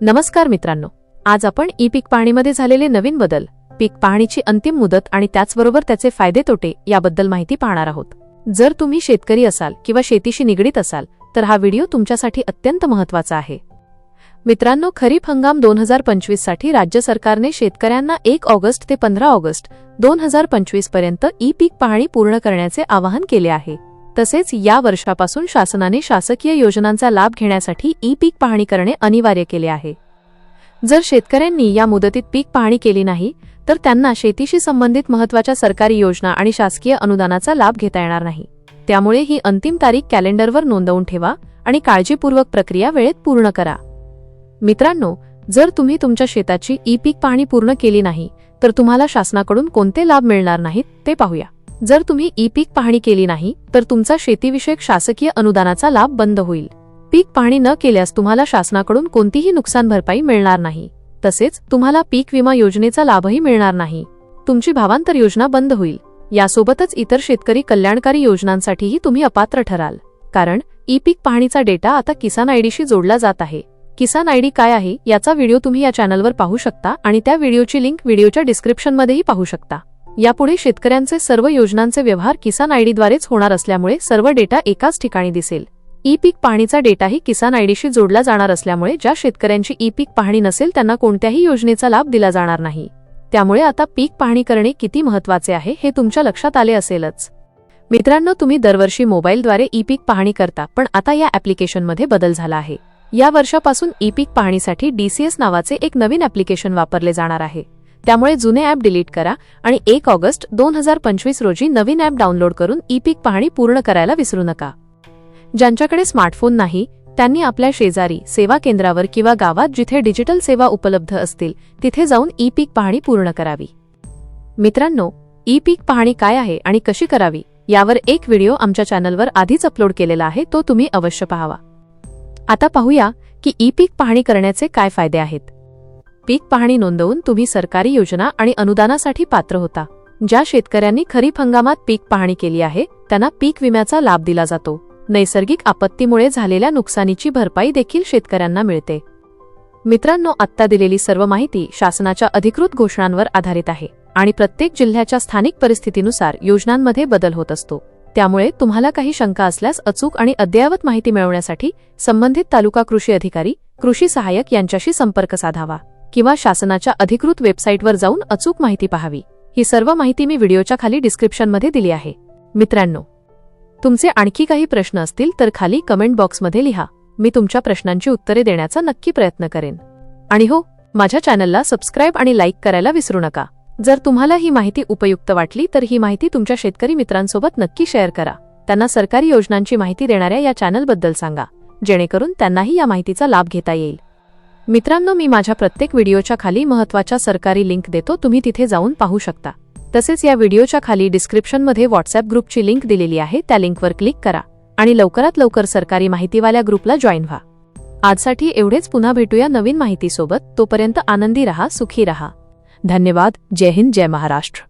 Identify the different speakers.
Speaker 1: नमस्कार मित्रांनो आज आपण ई पीक पाहणीमध्ये झालेले नवीन बदल पीक पाहणीची अंतिम मुदत आणि त्याचबरोबर त्याचे फायदे तोटे याबद्दल माहिती पाहणार आहोत. जर तुम्ही शेतकरी असाल किंवा शेतीशी निगडीत असाल तर हा व्हिडिओ तुमच्यासाठी अत्यंत महत्त्वाचा आहे. मित्रांनो खरीप हंगाम दोन हजार पंचवीससाठी राज्य सरकारने शेतकऱ्यांना एक ऑगस्ट ते पंधरा ऑगस्ट दोन हजार पंचवीसपर्यंत ई पीक पाहणी पूर्ण करण्याचे आवाहन केले आहे. तसेच या वर्षापासून शासनाने शासकीय योजनांचा लाभ घेण्यासाठी ई पीक पाहणी करणे अनिवार्य केले आहे. जर शेतकऱ्यांनी या मुदतीत पीक पाहणी केली नाही तर त्यांना शेतीशी संबंधित महत्त्वाच्या सरकारी योजना आणि शासकीय अनुदानाचा लाभ घेता येणार नाही. त्यामुळे ही अंतिम तारीख कॅलेंडरवर नोंदवून ठेवा आणि काळजीपूर्वक प्रक्रिया वेळेत पूर्ण करा. मित्रांनो जर तुम्ही तुमच्या शेताची ई पीक पाहणी पूर्ण केली नाही तर तुम्हाला शासनाकडून कोणते लाभ मिळणार नाहीत ते पाहूया. जर तुम्ही ई पीक पाहणी केली नाही तर तुमचा शेतीविषयक शासकीय अनुदानाचा लाभ बंद होईल. पीक पाहणी न केल्यास तुम्हाला शासनाकडून कोणतीही नुकसान भरपाई मिळणार नाही. तसेच तुम्हाला पीक विमा योजनेचा लाभही मिळणार नाही. तुमची भावांतर योजना बंद होईल. यासोबतच इतर शेतकरी कल्याणकारी योजनांसाठीही तुम्ही अपात्र ठराल. कारण ई पीक पाहणीचा डेटा आता किसान आयडीशी जोडला जात आहे. किसान आयडी काय आहे याचा व्हिडिओ तुम्ही या चॅनलवर पाहू शकता आणि त्या व्हिडिओची लिंक व्हिडिओच्या डिस्क्रिप्शनमध्येही पाहू शकता. यापुढे शेतकऱ्यांचे सर्व योजनांचे व्यवहार किसान आयडीद्वारेच होणार असल्यामुळे सर्व डेटा एकाच ठिकाणी दिसेल. ई पीक पाहणीचा डेटाही किसान आयडीशी जोडला जाणार असल्यामुळे ज्या शेतकऱ्यांची ई पीक पाहणी नसेल त्यांना कोणत्याही योजनेचा लाभ दिला जाणार नाही. त्यामुळे आता पीक पाहणी करणे किती महत्त्वाचे आहे हे तुमच्या लक्षात आले असेलच. मित्रांनो तुम्ही दरवर्षी मोबाईलद्वारे ई पीक पाहणी करता पण आता या ॲप्लिकेशनमध्ये बदल झाला आहे. या वर्षापासून ई पीक पाहणीसाठी डीसीएस नावाचे एक नवीन ॲप्लिकेशन वापरले जाणार आहे. त्यामुळे जुने ॲप डिलीट करा आणि एक ऑगस्ट दोन हजार पंचवीस रोजी नवीन ॲप डाउनलोड करून ई पीक पाहणी पूर्ण करायला विसरू नका. ज्यांच्याकडे स्मार्टफोन नाही त्यांनी आपल्या शेजारी सेवा केंद्रावर किंवा गावात जिथे डिजिटल सेवा उपलब्ध असतील तिथे जाऊन ई पीक पाहणी पूर्ण करावी. मित्रांनो ई पीक पाहणी काय आहे आणि कशी करावी यावर एक व्हिडिओ आमच्या चॅनलवर आधीच अपलोड केलेला आहे तो तुम्ही अवश्य पाहावा. आता पाहूया की ई पीक पाहणी करण्याचे काय फायदे आहेत. पीक पाहणी नोंदवून तुम्ही सरकारी योजना आणि अनुदानासाठी पात्र होता. ज्या शेतकऱ्यांनी खरीप हंगामात पीक पाहणी केली आहे त्यांना पीक विम्याचा लाभ दिला जातो. नैसर्गिक आपत्तीमुळे झालेल्या नुकसानीची भरपाई देखील शेतकऱ्यांना मिळते. मित्रांनो आत्ता दिलेली सर्व माहिती शासनाच्या अधिकृत घोषणांवर आधारित आहे आणि प्रत्येक जिल्ह्याच्या स्थानिक परिस्थितीनुसार योजनांमध्ये बदल होत असतो. त्यामुळे तुम्हाला काही शंका असल्यास अचूक आणि अद्ययावत माहिती मिळवण्यासाठी संबंधित तालुका कृषी अधिकारी कृषी सहाय्यक यांच्याशी संपर्क साधावा. किंवा शासनाच्या अधिकृत वेबसाईटवर जाऊन अचूक माहिती पाहावी. ही सर्व माहिती मी व्हिडिओच्या खाली डिस्क्रिप्शनमध्ये दिली आहे. मित्रांनो तुमचे आणखी काही प्रश्न असतील तर खाली कमेंट बॉक्समध्ये लिहा. मी तुमच्या प्रश्नांची उत्तरे देण्याचा नक्की प्रयत्न करेन. आणि हो माझ्या चॅनलला सबस्क्राईब आणि लाईक करायला विसरू नका. जर तुम्हाला ही माहिती उपयुक्त वाटली तर ही माहिती तुमच्या शेतकरी मित्रांसोबत नक्की शेअर करा. त्यांना सरकारी योजनांची माहिती देणाऱ्या या चॅनलबद्दल सांगा. जेणेकरून त्यांनाही या माहितीचा लाभ घेता येईल. मित्रांनो मी माझ्या प्रत्येक व्हिडिओच्या खाली महत्त्वाच्या सरकारी लिंक देतो तुम्ही तिथे जाऊन पाहू शकता. तसेच या व्हिडिओच्या खाली डिस्क्रिप्शनमध्ये व्हॉट्सअप ग्रुपची लिंक दिलेली आहे त्या लिंकवर क्लिक करा आणि लवकरात लवकर सरकारी माहितीवाल्या ग्रुपला जॉईन व्हा. आजसाठी एवढेच पुन्हा भेटूया नवीन माहितीसोबत तोपर्यंत आनंदी रहा सुखी रहा. धन्यवाद जय हिंद जय महाराष्ट्र.